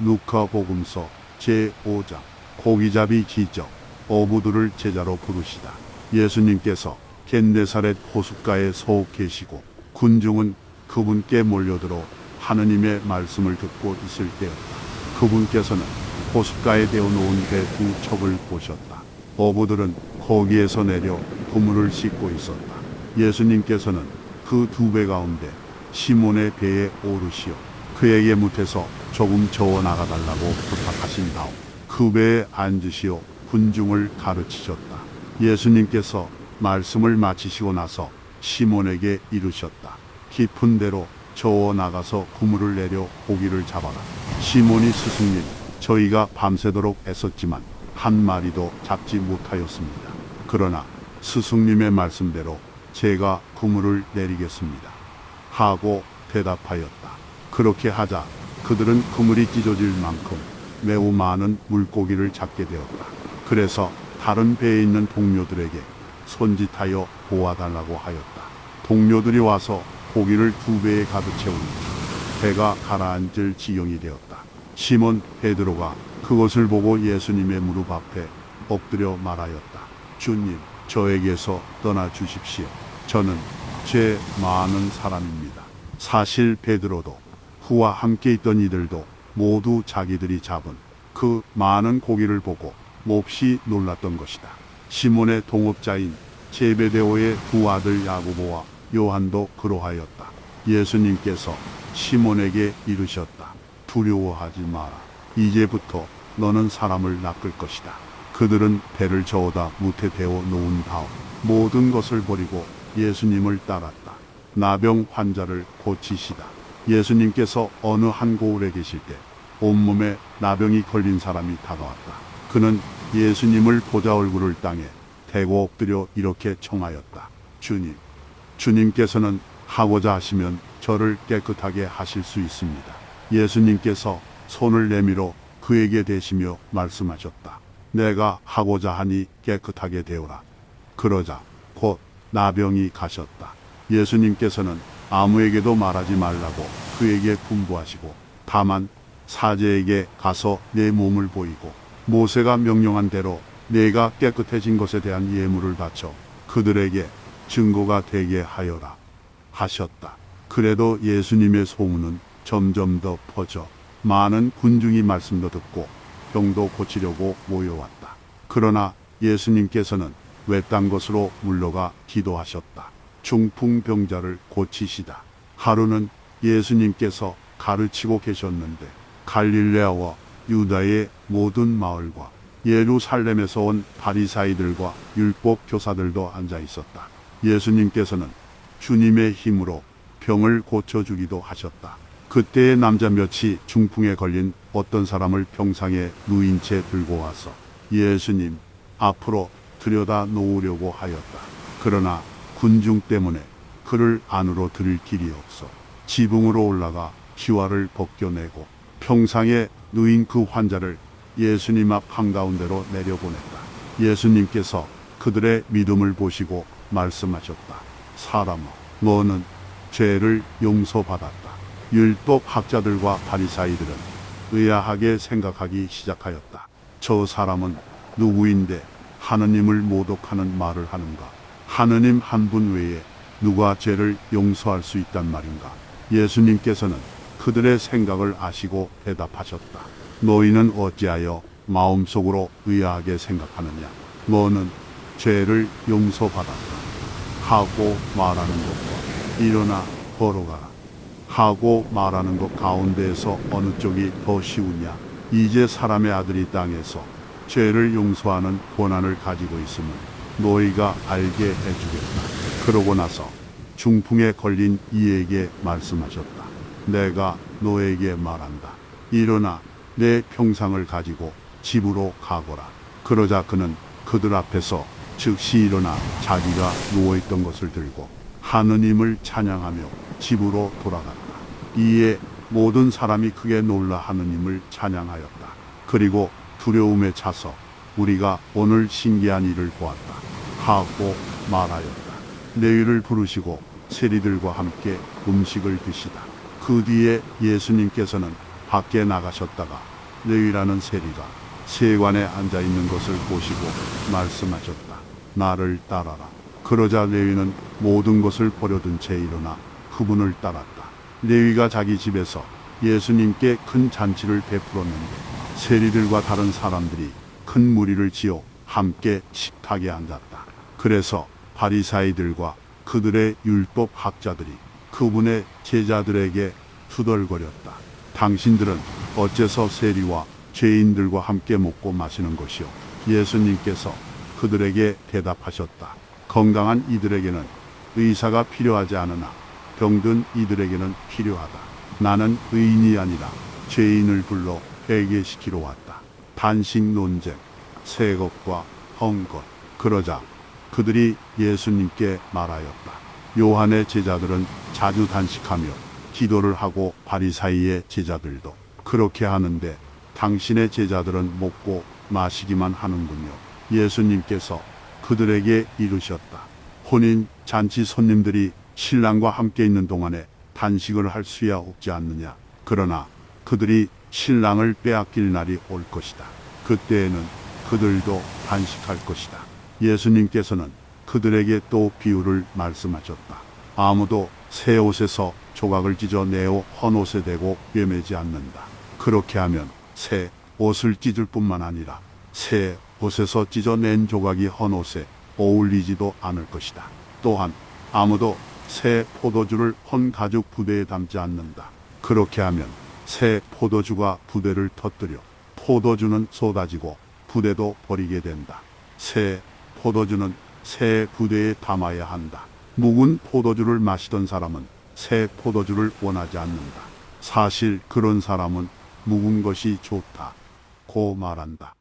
누가복음서 제5장 고기잡이 기적 어부들을 제자로 부르시다. 예수님께서 겟네사렛 호숫가에 서 계시고 군중은 그분께 몰려들어 하느님의 말씀을 듣고 있을 때였다. 그분께서는 호숫가에 대어놓은 배 두 척을 보셨다. 어부들은 거기에서 내려 그물을 씻고 있었다. 예수님께서는 그 두 배 가운데 시몬의 배에 오르시어 그에게 못해서 조금 저어 나가달라고 부탁하신 다음 그 배에 앉으시어 군중을 가르치셨다. 예수님께서 말씀을 마치시고 나서 시몬에게 이르셨다. 깊은 데로 저어 나가서 그물을 내려 고기를 잡아라. 시몬이 스승님, 저희가 밤새도록 애썼지만 한 마리도 잡지 못하였습니다. 그러나 스승님의 말씀대로 제가 그물을 내리겠습니다. 하고 대답하였다. 그렇게 하자 그들은 그물이 찢어질 만큼 매우 많은 물고기를 잡게 되었다. 그래서 다른 배에 있는 동료들에게 손짓하여 도와달라고 하였다. 동료들이 와서 고기를 두 배에 가득 채우니 배가 가라앉을 지경이 되었다. 시몬 베드로가 그것을 보고 예수님의 무릎 앞에 엎드려 말하였다. 주님, 저에게서 떠나 주십시오. 저는 죄 많은 사람입니다. 사실 베드로도 그와 함께 있던 이들도 모두 자기들이 잡은 그 많은 고기를 보고 몹시 놀랐던 것이다. 시몬의 동업자인 제베데오의 두 아들 야고보와 요한도 그러하였다. 예수님께서 시몬에게 이르셨다. 두려워하지 마라. 이제부터 너는 사람을 낚을 것이다. 그들은 배를 저어다 무태 대어 놓은 다음 모든 것을 버리고 예수님을 따랐다. 나병 환자를 고치시다. 예수님께서 어느 한 고을에 계실 때 온몸에 나병이 걸린 사람이 다가왔다. 그는 예수님을 보자 얼굴을 땅에 대고 엎드려 이렇게 청하였다. 주님, 주님께서는 하고자 하시면 저를 깨끗하게 하실 수 있습니다. 예수님께서 손을 내밀어 그에게 대시며 말씀하셨다. 내가 하고자 하니 깨끗하게 되오라. 그러자 곧 나병이 가셨다. 예수님께서는 아무에게도 말하지 말라고 그에게 분부하시고 다만 사제에게 가서 내 몸을 보이고 모세가 명령한 대로 내가 깨끗해진 것에 대한 예물을 바쳐 그들에게 증거가 되게 하여라 하셨다. 그래도 예수님의 소문은 점점 더 퍼져 많은 군중이 말씀도 듣고 병도 고치려고 모여왔다. 그러나 예수님께서는 외딴 곳으로 물러가 기도하셨다. 중풍병자를 고치시다. 하루는 예수님께서 가르치고 계셨는데 갈릴레아와 유다의 모든 마을과 예루살렘에서 온 바리사이들과 율법 교사들도 앉아 있었다. 예수님께서는 주님의 힘으로 병을 고쳐주기도 하셨다. 그때의 남자 몇이 중풍에 걸린 어떤 사람을 병상에 누인 채 들고 와서 예수님 앞으로 들여다 놓으려고 하였다. 그러나 군중 때문에 그를 안으로 들일 길이 없어 지붕으로 올라가 기와를 벗겨내고 평상에 누인 그 환자를 예수님 앞 한가운데로 내려보냈다. 예수님께서 그들의 믿음을 보시고 말씀하셨다. 사람아, 너는 죄를 용서받았다. 율법 학자들과 바리사이들은 의아하게 생각하기 시작하였다. 저 사람은 누구인데 하느님을 모독하는 말을 하는가? 하느님 한 분 외에 누가 죄를 용서할 수 있단 말인가? 예수님께서는 그들의 생각을 아시고 대답하셨다. 너희는 어찌하여 마음속으로 의아하게 생각하느냐? 너는 죄를 용서받았다. 하고 말하는 것과 일어나 걸어가라. 하고 말하는 것 가운데에서 어느 쪽이 더 쉬우냐? 이제 사람의 아들이 땅에서 죄를 용서하는 권한을 가지고 있음을 너희가 알게 해주겠다. 그러고 나서 중풍에 걸린 이에게 말씀하셨다. 내가 너에게 말한다. 일어나 내 평상을 가지고 집으로 가거라. 그러자 그는 그들 앞에서 즉시 일어나 자기가 누워있던 것을 들고 하느님을 찬양하며 집으로 돌아갔다. 이에 모든 사람이 크게 놀라 하느님을 찬양하였다. 그리고 두려움에 차서 우리가 오늘 신기한 일을 보았다. 하고 말하였다. 내일을 부르시고 세리들과 함께 음식을 드시다. 그 뒤에 예수님께서는 밖에 나가셨다가 레위라는 세리가 세관에 앉아 있는 것을 보시고 말씀하셨다. 나를 따라라. 그러자 레위는 모든 것을 버려둔 채 일어나 그분을 따랐다. 레위가 자기 집에서 예수님께 큰 잔치를 베풀었는데 세리들과 다른 사람들이 큰 무리를 지어 함께 식탁에 앉았다. 그래서 바리사이들과 그들의 율법 학자들이 그분의 제자들에게 투덜거렸다. 당신들은 어째서 세리와 죄인들과 함께 먹고 마시는 것이요? 예수님께서 그들에게 대답하셨다. 건강한 이들에게는 의사가 필요하지 않으나 병든 이들에게는 필요하다. 나는 의인이 아니라 죄인을 불러 회개시키러 왔다. 단식 논쟁, 세것과 헝것. 그러자 그들이 예수님께 말하였다. 요한의 제자들은 자주 단식하며 기도를 하고 바리사이의 제자들도 그렇게 하는데 당신의 제자들은 먹고 마시기만 하는군요. 예수님께서 그들에게 이르셨다. 혼인 잔치 손님들이 신랑과 함께 있는 동안에 단식을 할 수야 없지 않느냐. 그러나 그들이 신랑을 빼앗길 날이 올 것이다. 그때에는 그들도 단식할 것이다. 예수님께서는 그들에게 또 비유를 말씀하셨다. 아무도 새 옷에서 조각을 찢어 내어 헌 옷에 대고 꿰매지 않는다. 그렇게 하면 새 옷을 찢을 뿐만 아니라 새 옷에서 찢어낸 조각이 헌 옷에 어울리지도 않을 것이다. 또한 아무도 새 포도주를 헌 가죽 부대에 담지 않는다. 그렇게 하면 새 포도주가 부대를 터뜨려 포도주는 쏟아지고 부대도 버리게 된다. 새 포도주는 새 부대에 담아야 한다. 묵은 포도주를 마시던 사람은 새 포도주를 원하지 않는다. 사실 그런 사람은 묵은 것이 좋다. 고 말한다.